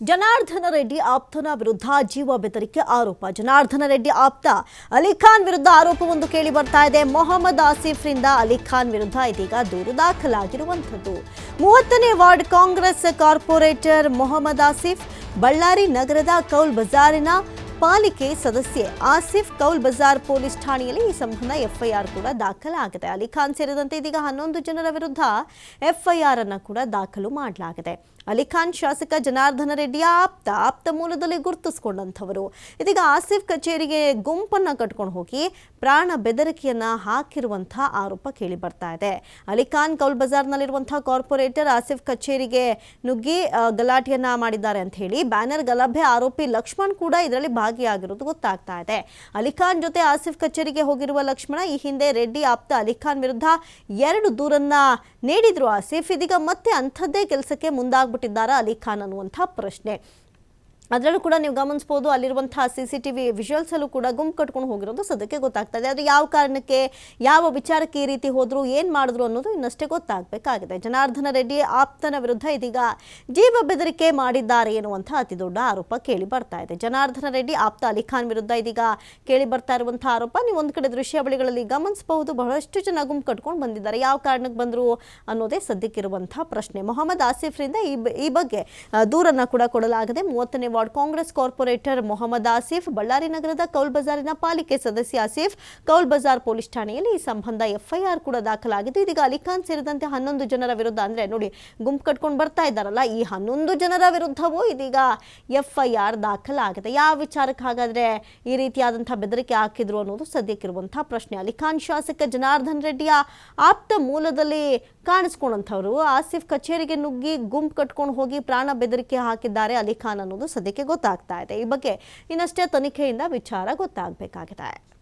ಜನಾರ್ದನ ರೆಡ್ಡಿ ಆಪ್ತನ ವಿರುದ್ಧ ಜೀವ ಬೆದರಿಕೆ ಆರೋಪ. ಜನಾರ್ದನ ರೆಡ್ಡಿ ಆಪ್ತ ಅಲಿಖಾನ್ ವಿರುದ್ಧ ಆರೋಪವೊಂದು ಕೇಳಿ ಬರ್ತಾ ಇದೆ. ಮೊಹಮ್ಮದ್ ಆಸಿಫ್ರಿಂದ ಅಲಿಖಾನ್ ವಿರುದ್ಧ ಇದೀಗ ದೂರು ದಾಖಲಾಗಿರುವಂಥದ್ದು. ಮೂವತ್ತನೇ ವಾರ್ಡ್ ಕಾಂಗ್ರೆಸ್ ಕಾರ್ಪೊರೇಟರ್ ಮೊಹಮ್ಮದ್ ಆಸಿಫ್, ಬಳ್ಳಾರಿ ನಗರದ ಕೌಲ್ ಬಜಾರಿನ ಪಾಲಿಕೆ ಸದಸ್ಯೆ ಆಸಿಫ್, ಕೌಲ್ ಬಜಾರ್ ಪೊಲೀಸ್ ಠಾಣೆಯಲ್ಲಿ ಈ ಸಂಬಂಧ ಎಫ್ಐಆರ್ ಕೂಡ ದಾಖಲಾಗಿದೆ. ಅಲಿಖಾನ್ ಸೇರಿದಂತೆ ಇದೀಗ ಹನ್ನೊಂದು ಜನರ ವಿರುದ್ಧ ಎಫ್ಐಆರ್ ಅನ್ನು ಕೂಡ ದಾಖಲು ಮಾಡಲಾಗಿದೆ. ಅಲಿಖಾನ್ ಶಾಸಕ ಜನಾರ್ದನ ರೆಡ್ಡಿ ಆಪ್ತ ಆಪ್ತ ಮೂಲದಲ್ಲಿ ಗುರುತಿಸಿಕೊಂಡಂಥವರು. ಇದೀಗ ಆಸಿಫ್ ಕಚೇರಿಗೆ ಗುಂಪನ್ನು ಕಟ್ಕೊಂಡು ಹೋಗಿ ಪ್ರಾಣ ಬೆದರಿಕೆಯನ್ನು ಹಾಕಿರುವಂಥ ಆರೋಪ ಕೇಳಿ ಬರ್ತಾ ಇದೆ. ಅಲಿಖಾನ್ ಕೌಲ್ ಬಜಾರ್ನಲ್ಲಿರುವಂತಹ ಕಾರ್ಪೊರೇಟರ್ ಆಸಿಫ್ ಕಚೇರಿಗೆ ನುಗ್ಗಿ ಗಲಾಟೆಯನ್ನ ಮಾಡಿದ್ದಾರೆ ಅಂತ ಹೇಳಿ ಬ್ಯಾನರ್ ಗಲಭೆ ಆರೋಪಿ ಲಕ್ಷ್ಮಣ್ ಕೂಡ ಇದರಲ್ಲಿ ಭಾಗಿಯಾಗಿರೋದು ಗೊತ್ತಾಗ್ತಾ ಇದೆ. ಅಲಿಖಾನ್ ಜೊತೆ ಆಸಿಫ್ ಕಚೇರಿಗೆ ಹೋಗಿರುವ ಲಕ್ಷ್ಮಣ, ಈ ಹಿಂದೆ ರೆಡ್ಡಿ, ಆಪ್ತ, ಅಲಿಖಾನ್ ವಿರುದ್ಧ ಎರಡು ದೂರನ್ನ ನೀಡಿದ್ರು ಆಸಿಫ್. ಇದೀಗ ಮತ್ತೆ ಅಂಥದ್ದೇ ಕೆಲಸಕ್ಕೆ ಮುಂದಾಗ್ಬಿಟ್ಟಿದ್ದಾರಾ ಅಲಿಖಾನ್ ಅನ್ನುವಂಥ ಪ್ರಶ್ನೆ. ಅದರಲ್ಲೂ ಕೂಡ ನೀವು ಗಮನಿಸ್ಬೋದು, ಅಲ್ಲಿರುವಂತಹ C C T V visuals ಅಲ್ಲೂ ಕೂಡ ಗುಂಪು ಕಟ್ಕೊಂಡು ಹೋಗಿರೋದು ಸದ್ಯಕ್ಕೆ ಗೊತ್ತಾಗ್ತಾ ಇದೆ ಆದರೆ ಯಾವ ಕಾರಣಕ್ಕೆ, ಯಾವ ವಿಚಾರಕ್ಕೆ ಈ ರೀತಿ ಹೋದ್ರು, ಏನು ಮಾಡಿದ್ರು ಅನ್ನೋದು ಇನ್ನಷ್ಟೇ ಗೊತ್ತಾಗಬೇಕಾಗಿದೆ. ಜನಾರ್ದನ ರೆಡ್ಡಿ ಆಪ್ತನ ವಿರುದ್ಧ ಇದೀಗ ಜೀವ ಬೆದರಿಕೆ ಮಾಡಿದ್ದಾರೆ ಎನ್ನುವಂಥ ಅತಿ ದೊಡ್ಡ ಆರೋಪ ಕೇಳಿ ಬರ್ತಾ ಇದೆ. ಜನಾರ್ದನ ರೆಡ್ಡಿ ಆಪ್ತ ಅಲಿಖಾನ್ ವಿರುದ್ಧ ಇದೀಗ ಕೇಳಿ ಬರ್ತಾ ಇರುವಂತಹ ಆರೋಪ ನೀವು ಒಂದು ಕಡೆ ದೃಶ್ಯಾವಳಿಗಳಲ್ಲಿ ಗಮನಿಸಬಹುದು. ಬಹಳಷ್ಟು ಜನ ಗುಂಪು ಕಟ್ಕೊಂಡು ಬಂದಿದ್ದಾರೆ. ಯಾವ ಕಾರಣಕ್ಕೆ ಬಂದರು ಅನ್ನೋದೇ ಸದ್ಯಕ್ಕಿರುವಂತಹ ಪ್ರಶ್ನೆ. ಮೊಹಮ್ಮದ್ ಆಸಿಫ್ರಿಂದ ಈ ಈ ಬಗ್ಗೆ ದೂರನ್ನ ಕೂಡ ಕೊಡಲಾಗಿದೆ. ಮೂವತ್ತನೇ ವಾರ್ಡ್ ಕಾಂಗ್ರೆಸ್ ಕಾರ್ಪೊರೇಟರ್ ಮೊಹಮ್ಮದ್ ಆಸಿಫ್, ಬಳ್ಳಾರಿ ನಗರದ ಕೌಲ್ ಬಜಾರಿನ ಪಾಲಿಕೆ ಸದಸ್ಯ ಆಸಿಫ್, ಕೌಲ್ ಬಜಾರ್ ಪೊಲೀಸ್ ಠಾಣೆಯಲ್ಲಿ ಈ ಸಂಬಂಧ ಎಫ್ಐಆರ್ ಕೂಡ ದಾಖಲಾಗಿದ್ದು, ಇದೀಗ ಅಲಿಖಾನ್ ಸೇರಿದಂತೆ ಹನ್ನೊಂದು ಜನರ ವಿರುದ್ಧ, ಅಂದ್ರೆ ನೋಡಿ ಗುಂಪು ಕಟ್ಕೊಂಡು ಬರ್ತಾ ಇದ್ದಾರಲ್ಲ, ಈ ಹನ್ನೊಂದು ಜನರ ವಿರುದ್ಧವೂ ಇದೀಗ ಎಫ್ಐಆರ್ ದಾಖಲಾಗಿದೆ. ಯಾವ ವಿಚಾರಕ್ಕೆ ಹಾಗಾದ್ರೆ ಈ ರೀತಿಯಾದಂತಹ ಬೆದರಿಕೆ ಹಾಕಿದ್ರು ಅನ್ನೋದು ಸದ್ಯಕ್ಕಿರುವಂತಹ ಪ್ರಶ್ನೆ. ಅಲಿಖಾನ್ ಶಾಸಕ ಜನಾರ್ದನ್ ರೆಡ್ಡಿಯ ಆಪ್ತ ಮೂಲದಲ್ಲಿ ಕಾಣಿಸ್ಕೊಂಡಂಥವ್ರು. ಆಸಿಫ್ ಕಚೇರಿಗೆ ನುಗ್ಗಿ ಗುಂಪು ಕಟ್ಕೊಂಡು ಹೋಗಿ ಪ್ರಾಣ ಬೆದರಿಕೆ ಹಾಕಿದ್ದಾರೆ ಅಲಿಖಾನ್ ಅನ್ನೋದು ಸದ್ಯಕ್ಕೆ ಗೊತ್ತಾಗ್ತಾ ಇದೆ. ಈ ಬಗ್ಗೆ ಇನ್ನಷ್ಟೇ ತನಿಖೆಯಿಂದ ವಿಚಾರ ಗೊತ್ತಾಗಬೇಕಾಗಿದೆ.